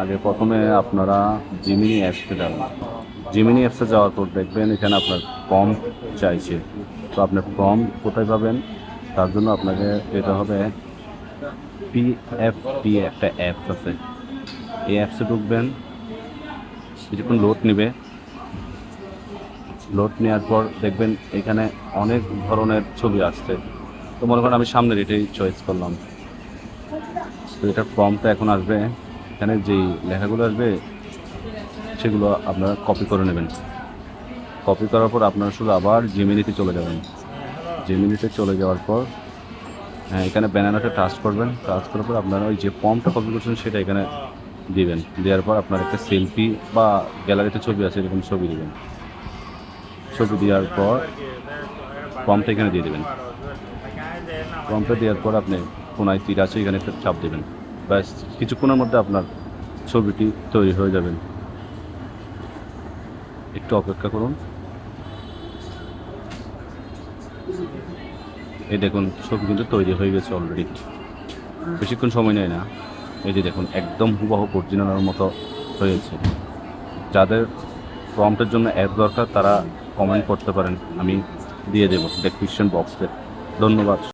আগে প্রথমে আপনারা জিমিনি অ্যাপসে যাবেন। জিমিনি অ্যাপসে যাওয়ার পর দেখবেন এখানে আপনার ফর্ম চাইছে। তো আপনার ফর্ম কোথায় পাবেন? তার জন্য আপনাকে যেতে হবে পিএফটি একটা অ্যাপস আছে। এই অ্যাপসে ঢুকবেন, কিছুক্ষণ লোড নেবে। লোড নেওয়ার পর দেখবেন এখানে অনেক ধরনের ছবি আসছে। তো মনে করেন আমি সামনের এটাই চয়েস করলাম। তো এটার ফর্মটা এখন আসবে, এখানে যেই লেখাগুলো আসবে, সেগুলো আপনারা কপি করে নেবেন। কপি করার পর আপনারা শুধু আবার জিমিনিতে চলে যাবেন। জিমিনিতে চলে যাওয়ার পর হ্যাঁ এখানে ব্যানারটা টাচ করবেন। টাচ করার পর আপনারা ওই যে ফর্মটা কপি করছেন, সেটা এখানে দিবেন। দেওয়ার পর আপনার একটা সেলফি বা গ্যালারিতে ছবি আছে, এরকম ছবি দেবেন। ছবি দেওয়ার পর ফর্মটা এখানে দিয়ে দেবেন। ফর্মটা দেওয়ার পর আপনি কোনায় তীর আছে, এখানে একটা চাপ দেবেন। ব্যাস কিছুক্ষণের মধ্যে আপনার ছবিটি তৈরি হয়ে যাবেন একটু অপেক্ষা করুন। এই দেখুন, ছবি কিন্তু তৈরি হয়ে গেছে অলরেডি বেশিক্ষণ সময় নেয় না। এই যে দেখুন, একদম হুবাহু অরিজিনালের মতো হয়েছে। যাদের প্রম্পটের জন্য অ্যাপ দরকার, তারা কমেন্ট করতে পারেন। আমি দিয়ে দেবো ডেসক্রিপশন বক্সে ধন্যবাদ।